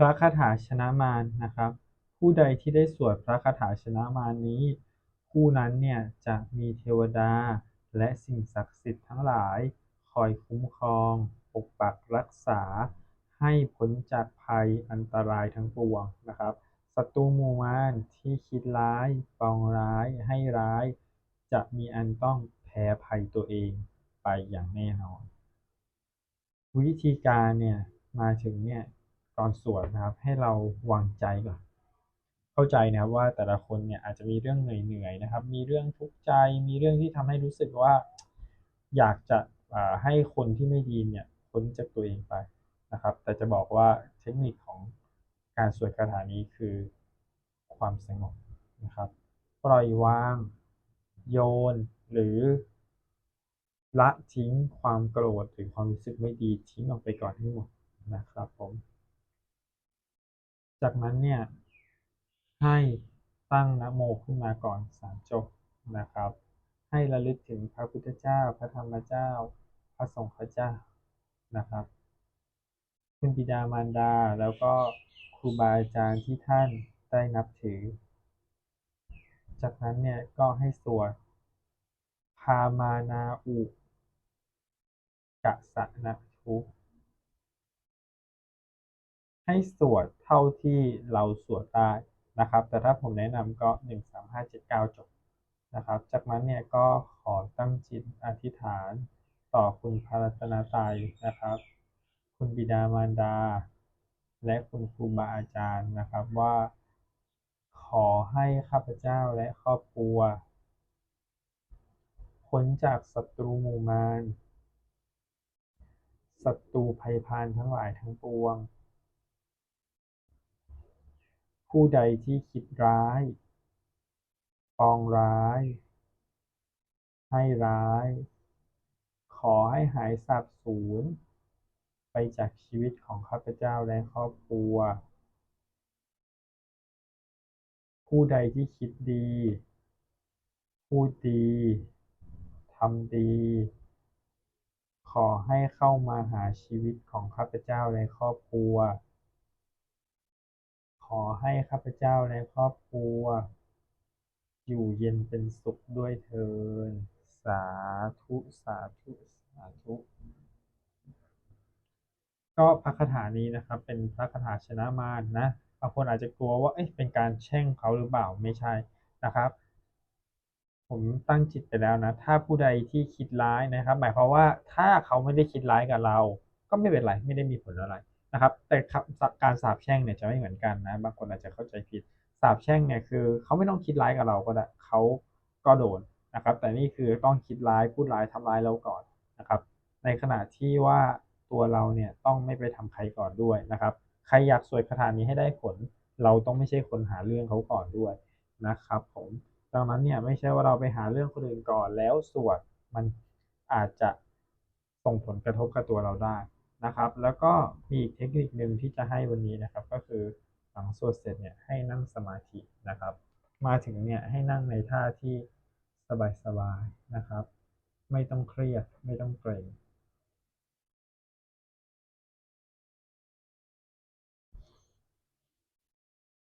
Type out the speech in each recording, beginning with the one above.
พระคาถาชนะมารนะครับ ผู้ใดที่ได้สวดพระคาถาชนะมารนี้ ผู้นั้นเนี่ยจะมีเทวดาและสิ่งศักดิ์สิทธิ์ทั้งหลาย คอยคุ้มครองปกปักรักษา ให้พ้นจากภัยอันตรายทั้งปวงนะครับศัตรูมูมารที่คิดร้ายปองร้าย ให้ร้าย จะมีอันต้องแพ้ภัยตัวเองไปอย่างแน่นอน วิธีการเนี่ยมาถึงเนี่ย ตอนสวดนะครับ ให้เราวางใจก่อนเข้าใจนะครับว่าแต่ละคนเนี่ยอาจจะมีเรื่องเหนื่อยๆนะครับ มีเรื่องทุกข์ใจ มีเรื่องที่ทำให้รู้สึกว่า อยากจะให้คนที่ไม่ดีเนี่ยพ้นจากตัวเองไปนะครับ แต่จะบอกว่าเทคนิคของการสวดคาถานี้คือความสงบนะครับ ปล่อยวาง โยนหรือละทิ้งความโกรธหรือความรู้สึกไม่ดีทิ้งออกไปก่อนให้หมดนะครับผม จากนั้นเนี่ยให้ตั้งนะโมขึ้นมาก่อนสามจบนะครับ ให้ระลึกถึงพระพุทธเจ้า พระธรรมเจ้า พระสงฆ์เจ้านะครับคุณบิดามารดาแล้วก็ครูบาอาจารย์ที่ท่านได้นับถือ จากนั้นเนี่ยก็ให้สวดพามานาอุกะสะนะทุ ให้สวดเท่าที่เราสวดได้นะครับ แต่ถ้าผมแนะนำก็หนึ่งสามห้าเจ็ดเก้าจบนะครับ จากนั้นเนี่ยก็ขอตั้งจิตอธิษฐานต่อคุณพระรัตนตรัยนะครับ คุณบิดามารดา และคุณครูบาอาจารย์นะครับว่า ขอให้ข้าพเจ้าและครอบครัวพ้นจากศัตรูหมู่มารศัตรูภัยพานทั้งหลายทั้งปวง ผู้ใดที่คิดร้าย ปองร้าย ให้ร้าย ขอให้หายสาบสูญ ไปจากชีวิตของข้าพเจ้าและครอบครัว ผู้ใดที่คิดดี พูดดีทำดี ขอให้เข้ามาหาชีวิตของข้าพเจ้าและครอบครัว ขอให้ข้าพเจ้าและครอบครัว อยู่เย็นเป็นสุขด้วยเถิดสาธุสาธุสาธุ ก็พระคาถานี้นะครับ เป็นพระคาถาชนะมารนะบางคนอาจจะกลัวว่าเอ๊ะเป็นการแช่งเขาหรือเปล่าไม่ใช่นะครับ ผมตั้งจิตไปแล้วนะ ถ้าผู้ใดที่คิดร้ายนะครับ หมายความว่าถ้าเขาไม่ได้คิดร้ายกับเรา ก็ไม่เป็นไรไม่ได้มีผลอะไร นะครับ แต่การสาบแช่งเนี่ยจะไม่เหมือนกันนะ บางคนอาจจะเข้าใจผิดสาบแช่งเนี่ยคือเขาไม่ต้องคิดร้ายกับเราก็ได้เขาก็โดนนะครับ แต่นี่คือต้องคิดร้ายพูดร้ายทำร้ายเราก่อนนะครับ ในขณะที่ว่าตัวเราเนี่ยต้องไม่ไปทำใครก่อนด้วยนะครับ ใครอยากสวยคาถานี้ให้ได้ผล เราต้องไม่ใช่คนหาเรื่องเขาก่อนด้วยนะครับ ผมดังนั้นเนี่ยไม่ใช่ว่าเราไปหาเรื่องคนอื่นก่อนแล้วสวดมันอาจจะส่งผลกระทบกับตัวเราได้ นะครับ แล้วก็มีอีกเทคนิคหนึ่งที่จะให้วันนี้นะครับ ก็คือหลังสวดเสร็จเนี่ยให้นั่งสมาธินะครับ มาถึงเนี่ยให้นั่งในท่าที่สบายๆนะครับ ไม่ต้องเครียดไม่ต้องเกรง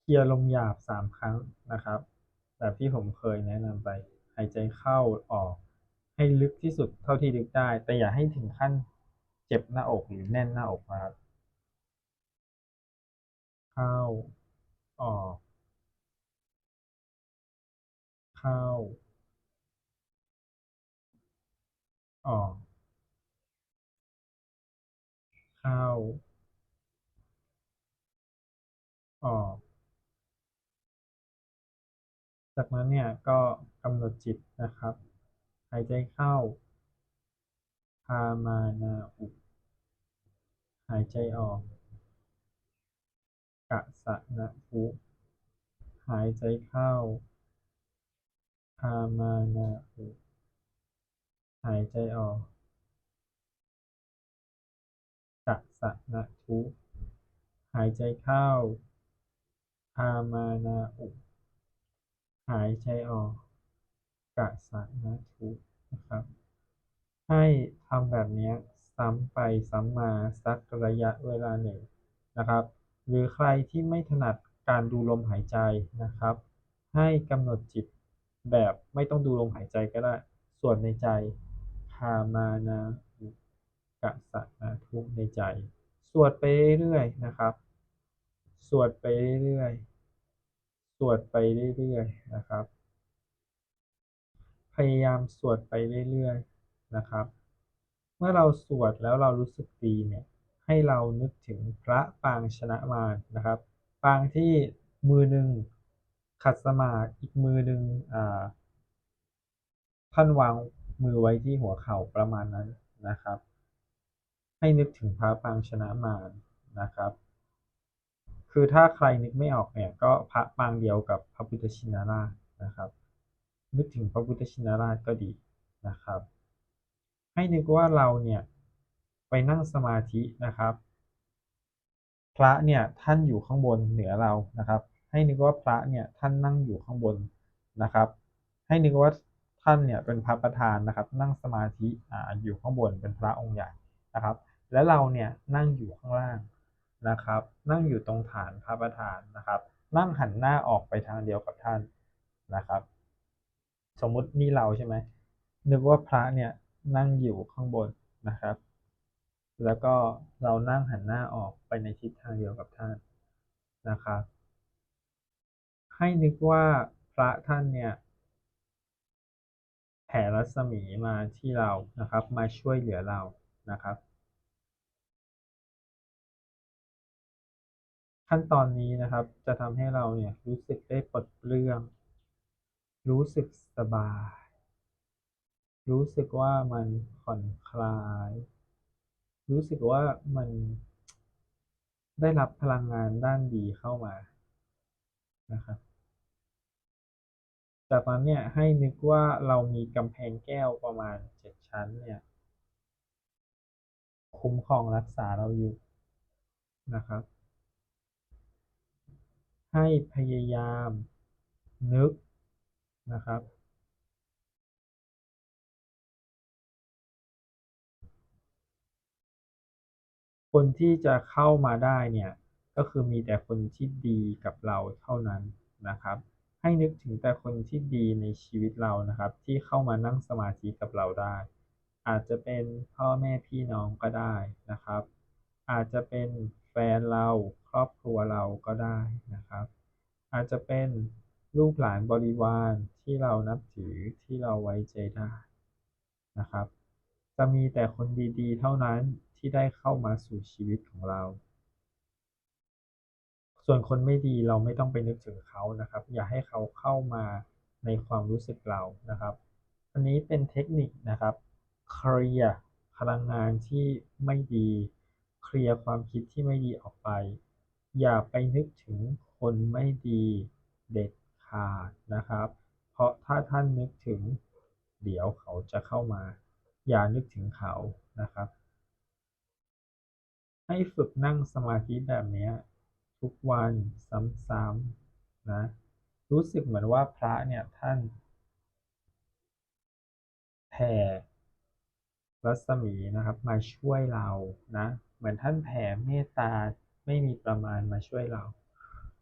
เคลียร์ลมหยาบสามครั้งนะครับ แบบที่ผมเคยแนะนำไป หายใจเข้าออกให้ลึกที่สุดเท่าที่ลึกได้ แต่อย่าให้ถึงขั้น เจ็บหน้าอกหรือแน่นหน้าอกนะครับเข้าออกเข้าออกเข้าออก จากนั้นเนี่ยก็กำหนดจิตนะครับ หายใจเข้าพามานาอุ หายใจออก กะสะนะอุหายใจเข้าพามานาอุหายใจออก กะสะนะทุหายใจเข้าพามานาอุ หายใจออก กะสะนะทุนะครับ ให้ทำแบบนี้ ซ้ำไปซ้ำมาสักระยะเวลาหนึ่งนะครับ หรือใครที่ไม่ถนัดการดูลมหายใจนะครับ ให้กำหนดจิตแบบไม่ต้องดูลมหายใจก็ได้ ส่วนในใจคามานาอุกะสะนาทุในใจ สวดไปเรื่อยๆนะครับ สวดไปเรื่อยๆสวดไปเรื่อยๆนะครับ พยายามสวดไปเรื่อยๆนะครับ เมื่อเราสวดแล้วเรารู้สึกดีเนี่ยให้เรานึกถึงพระปางชนะมารนะครับ ปางที่มือหนึ่งขัดสมาธิอีกมือหนึ่งอ่าท่านวางมือไว้ที่หัวเข่าประมาณนั้นนะครับ ให้นึกถึงพระปางชนะมารนะครับ คือถ้าใครนึกไม่ออกเนี่ยก็พระปางเดียวกับพระพุทธชินราชนะครับ นึกถึงพระพุทธชินราชก็ดีนะครับ ให้นึกว่าเราเนี่ยไปนั่งสมาธินะครับ พระเนี่ยท่านอยู่ข้างบนเหนือเรานะครับ ให้นึกว่าพระเนี่ยท่านนั่งอยู่ข้างบนนะครับ ให้นึกว่าท่านเนี่ยเป็นพระประธานนะครับ นั่งสมาธิอ่าอยู่ข้างบนเป็นพระองค์ใหญ่นะครับ แล้วเราเนี่ยนั่งอยู่ข้างล่างนะครับ นั่งอยู่ตรงฐานพระประธานนะครับ นั่งหันหน้าออกไปทางเดียวกับท่านนะครับ สมมุตินี่เราใช่ไหมนึกว่าพระเนี่ย นั่งอยู่ข้างบนนะครับ แล้วก็เรานั่งหันหน้าออกไปในทิศทางเดียวกับท่านนะครับ ให้นึกว่าพระท่านเนี่ยแผ่รัศมีมาที่เรานะครับ มาช่วยเหลือเรานะครับ ขั้นตอนนี้นะครับจะทำให้เราเนี่ยรู้สึกได้ปลดเปลื้อง รู้สึกสบาย รู้สึกว่ามันผ่อนคลาย รู้สึกว่ามัน ได้รับพลังงานด้านดีเข้ามานะครับจากนั้นเนี่ยให้นึกว่าเรามีกำแพงแก้วประมาณเจ็ดชั้นเนี่ยคุ้มครองรักษาเราอยู่นะครับ ให้พยายามนึกนะครับ คนที่จะเข้ามาได้เนี่ยก็คือมีแต่คนที่ดีกับเราเท่านั้นนะครับ ให้นึกถึงแต่คนที่ดีในชีวิตเรานะครับ ที่เข้ามานั่งสมาธิกับเราได้ อาจจะเป็นพ่อแม่พี่น้องก็ได้นะครับ อาจจะเป็นแฟนเราครอบครัวเราก็ได้นะครับ อาจจะเป็นลูกหลานบริวารที่เรานับถือที่เราไว้ใจได้นะครับ จะมีแต่คนดีๆ เท่านั้น ที่ได้เข้ามาสู่ชีวิตของเรา ส่วนคนไม่ดีเราไม่ต้องไปนึกถึงเขานะครับ อย่าให้เขาเข้ามาในความรู้สึกเรานะครับ อันนี้เป็นเทคนิคนะครับเคลียร์พลังงานที่ไม่ดีเคลียร์ความคิดที่ไม่ดีออกไป อย่าไปนึกถึงคนไม่ดีเด็ดขาดนะครับ เพราะถ้าท่านนึกถึงเดี๋ยวเขาจะเข้ามา อย่านึกถึงเขานะครับ ให้ฝึกนั่งสมาธิแบบนี้ทุกวันซ้ำๆนะ รู้สึกเหมือนว่าพระเนี่ยท่านแผ่รัศมีนะครับ มาช่วยเรานะ เหมือนท่านแผ่เมตตาไม่มีประมาณมาช่วยเรา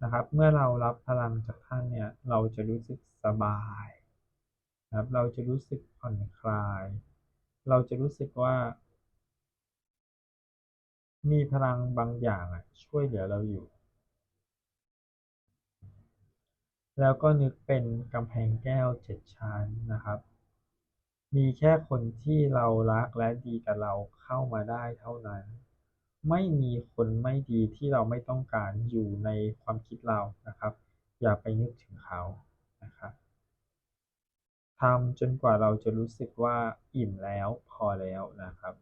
นะครับ เมื่อเรารับพลังจากท่านเนี่ยเราจะรู้สึกสบายนะครับ เราจะรู้สึกผ่อนคลาย เราจะรู้สึกว่า มีพลังบางอย่างช่วยเหลือเราอยู่ แล้วก็นึกเป็นกำแพงแก้วเจ็ดชั้นนะครับ มีแค่คนที่เรารักและดีกับเราเข้ามาได้เท่านั้น ไม่มีคนไม่ดีที่เราไม่ต้องการอยู่ในความคิดเรานะครับ อย่าไปนึกถึงเขานะครับทำจนกว่าเราจะรู้สึกว่าอิ่มแล้วพอแล้วนะครับ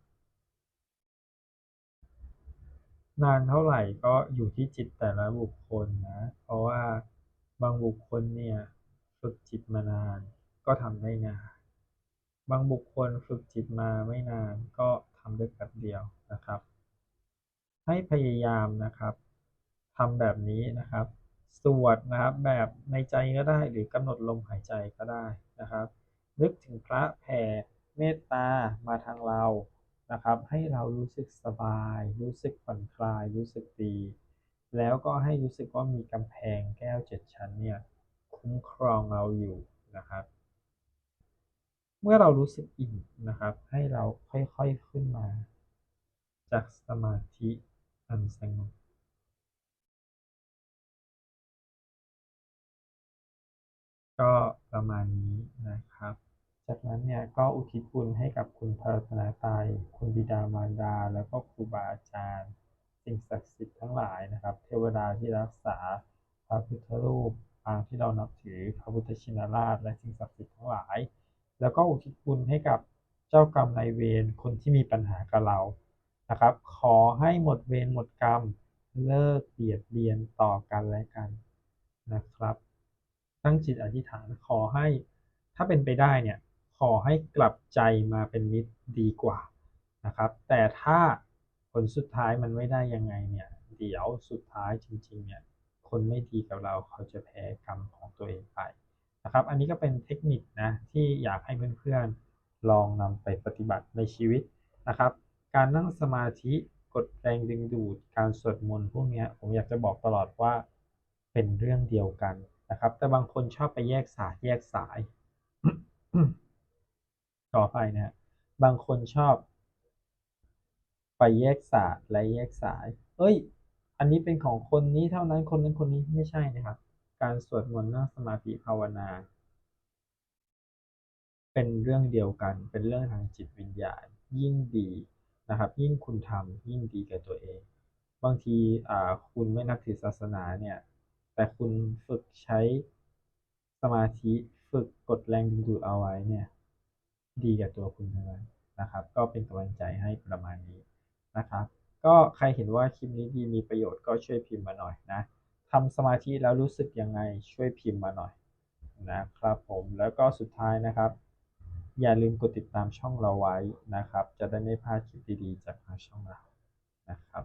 นานเท่าไหร่ก็อยู่ที่จิตแต่ละบุคคลนะ เพราะว่าบางบุคคลเนี่ยฝึกจิตมานานก็ทำได้นาน บางบุคคลฝึกจิตมาไม่นานก็ทำได้แป๊บเดียวนะครับ ให้พยายามนะครับทำแบบนี้นะครับสวดนะครับแบบในใจก็ได้หรือกำหนดลมหายใจก็ได้นะครับ นึกถึงพระแผ่เมตตามาทางเรา นะครับ ให้เรารู้สึกสบาย รู้สึกผ่อนคลาย รู้สึกดี แล้วก็ให้รู้สึกว่ามีกำแพงแก้วเจ็ดชั้นเนี่ยคุ้มครองเราอยู่นะครับ เมื่อเรารู้สึกอิ่มนะครับ ให้เราค่อยๆขึ้นมา จากสมาธิอันสงบก็ประมาณนี้นะครับ จากนั้นเนี่ยก็อุทิศบุญให้กับคุณพระรัตนตรัยคุณบิดามารดา แล้วก็ครูบาอาจารย์ สิ่งศักดิ์สิทธิ์ทั้งหลายนะครับ เทวดาที่รักษาพระพุทธรูปปางที่เรานับถือพระพุทธชินราช และสิ่งศักดิ์สิทธิ์ทั้งหลาย แล้วก็อุทิศบุญให้กับเจ้ากรรมนายเวรคนที่มีปัญหากับเรานะครับ ขอให้หมดเวรหมดกรรมเลิกเบียดเบียนต่อกันและกันนะครับ ตั้งจิตอธิษฐานขอให้ถ้าเป็นไปได้เนี่ย ขอให้กลับใจมาเป็นมิตรดีกว่านะครับ แต่ถ้าผลสุดท้ายมันไม่ได้ยังไงเนี่ยเดี๋ยวสุดท้ายจริงๆเนี่ยคนไม่ดีกับเราเขาจะแพ้กรรมของตัวเองไปนะครับ อันนี้ก็เป็นเทคนิคนะที่อยากให้เพื่อนๆลองนำไปปฏิบัติในชีวิตนะครับ การนั่งสมาธิกดแรงดึงดูดการสวดมนต์พวกเนี้ยผมอยากจะบอกตลอดว่าเป็นเรื่องเดียวกันนะครับ แต่บางคนชอบไปแยกสายแยกสาย ต่อไปเนี่ยบางคนชอบ ไปแยกศาสตร์และแยกสาย เอ้ย อันนี้เป็นของคนนี้เท่านั้นคนนั้นคนนี้ไม่ใช่นะครับ การสวดมนต์นั่งสมาธิภาวนา เป็นเรื่องเดียวกัน เป็นเรื่องทางจิตวิญญาณ ยิ่งดีนะครับ ยิ่งคุณทำยิ่งดีกับตัวเอง บางทีอ่าคุณไม่นับถือศาสนาเนี่ย แต่คุณฝึกใช้สมาธิฝึกกดแรงดึงดูดเอาไว้เนี่ย ดีกับตัวคุณทั้งนั้นนะครับ ก็เป็นกำลังใจให้ประมาณนี้นะครับ ก็ใครเห็นว่าคลิปนี้ดีมีประโยชน์ก็ช่วยพิมพ์มาหน่อยนะทำสมาธิแล้วรู้สึกยังไงช่วยพิมพ์มาหน่อยนะครับผมแล้วก็สุดท้ายนะครับ อย่าลืมกดติดตามช่องเราไว้นะครับ จะได้ไม่พลาดคลิปดีๆจากทางช่องเรานะครับ